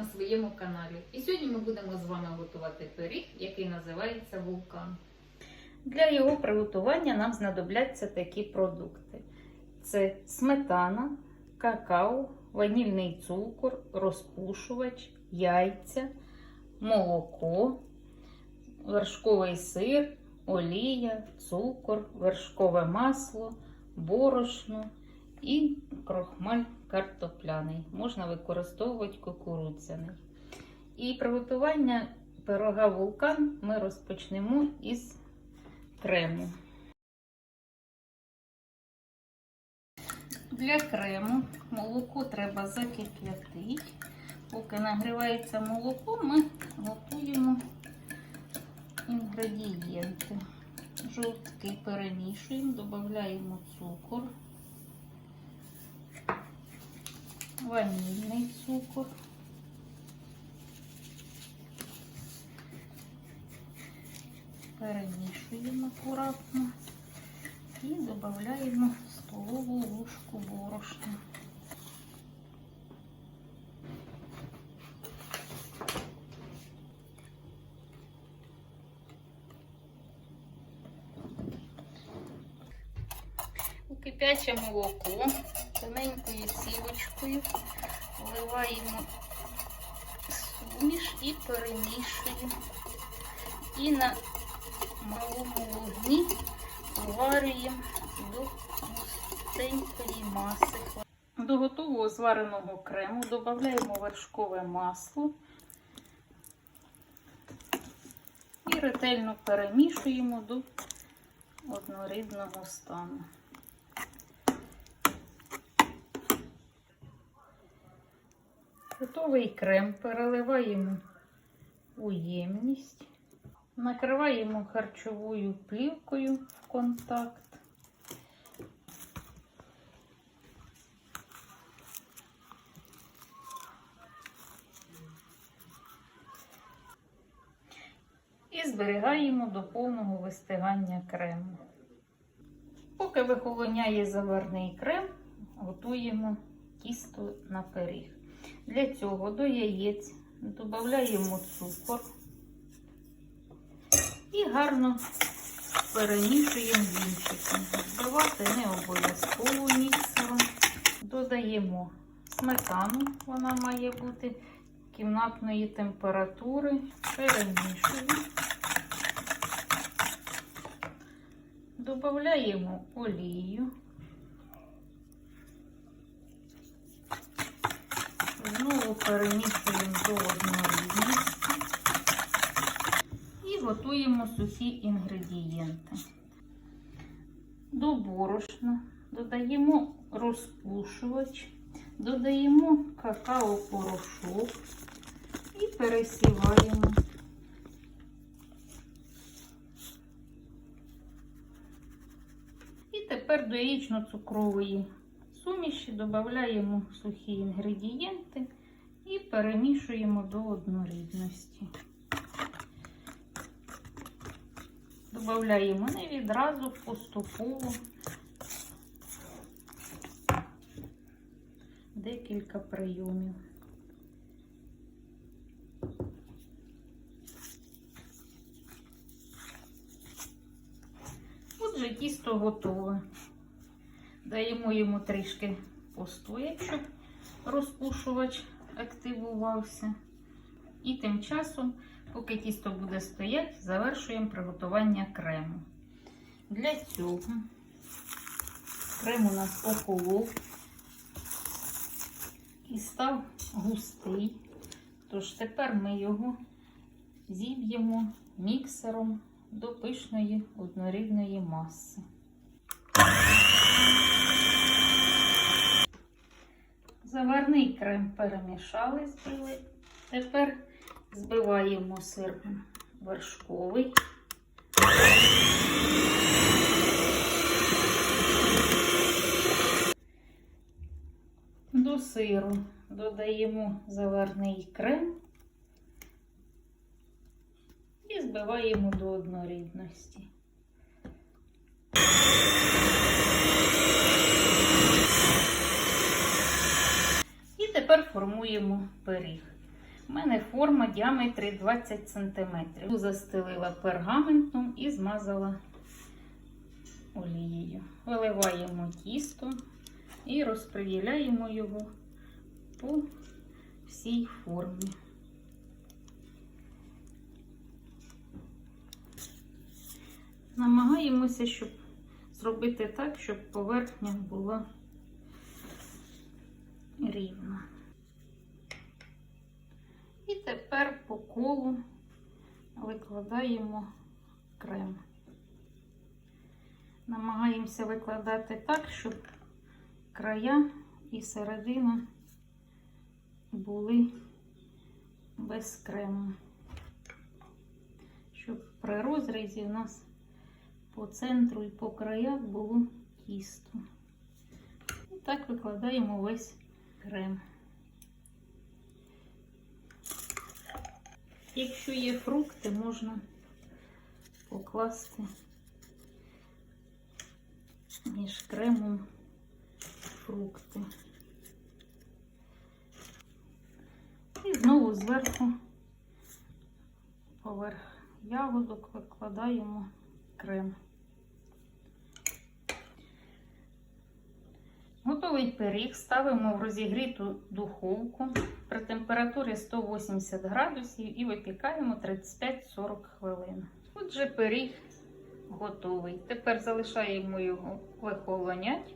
на своєму каналі. І сьогодні ми будемо з вами готувати пиріг, який називається вулкан. Для його приготування нам знадобляться такі продукти: це сметана, какао, ванільний цукор, розпушувач, яйця, молоко, вершковий сир, олія, цукор, вершкове масло, борошно і крохмаль картопляний. Можна використовувати кукурудзяний. І приготування пирога вулкан ми розпочнемо із крему. Для крему молоко треба закип'ятити. Поки нагрівається молоко, ми готуємо інгредієнти. Жовтки перемішуємо, додаємо цукор, ванільний цукор, перемішуємо акуратно і додаємо столову ложку борошна. Кипяче молоко тоненькою сівочкою вливаємо суміш і перемішуємо. І на малому вогні зварюємо до густенької маси. До готового звареного крему додаємо вершкове масло і ретельно перемішуємо до однорідного стану. Готовий крем переливаємо у ємність, накриваємо харчовою плівкою в контакт. І зберігаємо до повного вистигання крему. Поки вихолоняє заварний крем, готуємо тісто на пиріг. Для цього до яєць додаємо цукор і гарно перемішуємо вінчиком. Збивати не обов'язково міксером. Додаємо сметану, вона має бути кімнатної температури. Перемішуємо. Додаємо олію. Знову перемішуємо до однорідності і готуємо сухі інгредієнти. До борошна додаємо розпушувач, додаємо какао-порошок і пересіваємо. І тепер до яєчно-цукрової суміші додаємо сухі інгредієнти перемішуємо до однорідності. Додаємо не відразу поступово декілька прийомів. Отже, тісто готове. Даємо йому трішки постояти, щоб розпушувач активувався. І тим часом, поки тісто буде стояти, завершуємо приготування крему. Для цього крем у нас охолов і став густий. Тож тепер ми його зіб'ємо міксером до пишної однорідної маси. Заварний крем перемішали, збили. Тепер збиваємо сир вершковий. До сиру додаємо заварний крем і збиваємо до однорідності. І тепер формуємо пиріг. У мене форма діаметрі 20 см. Застелила пергаментом і змазала олією. Виливаємо тісто і розподіляємо його по всій формі. Намагаємося, щоб зробити так, щоб поверхня була рівна. І тепер по колу викладаємо крем. Намагаємося викладати так, щоб края і середина були без крему. Щоб при розрізі у нас по центру і по краях було тісто. І так викладаємо весь крем. Якщо є фрукти, можна покласти між кремом фрукти. І знову зверху поверх ягодок викладаємо крем. Готовий пиріг ставимо в розігріту духовку при температурі 180 градусів і випікаємо 35-40 хвилин. Отже, пиріг готовий. Тепер залишаємо його вихолонять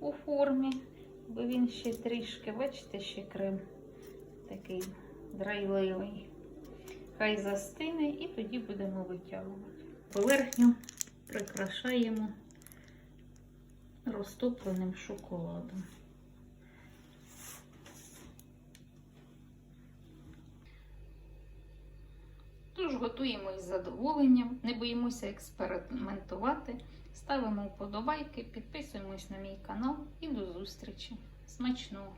у формі, бо він ще трішки, бачите, ще крем такий драйливий. Хай застине і тоді будемо витягувати. Поверхню прикрашаємо розтопленим шоколадом. Тож готуємо із задоволенням, не боїмося експериментувати, ставимо вподобайки, підписуємось на мій канал і до зустрічі. Смачного!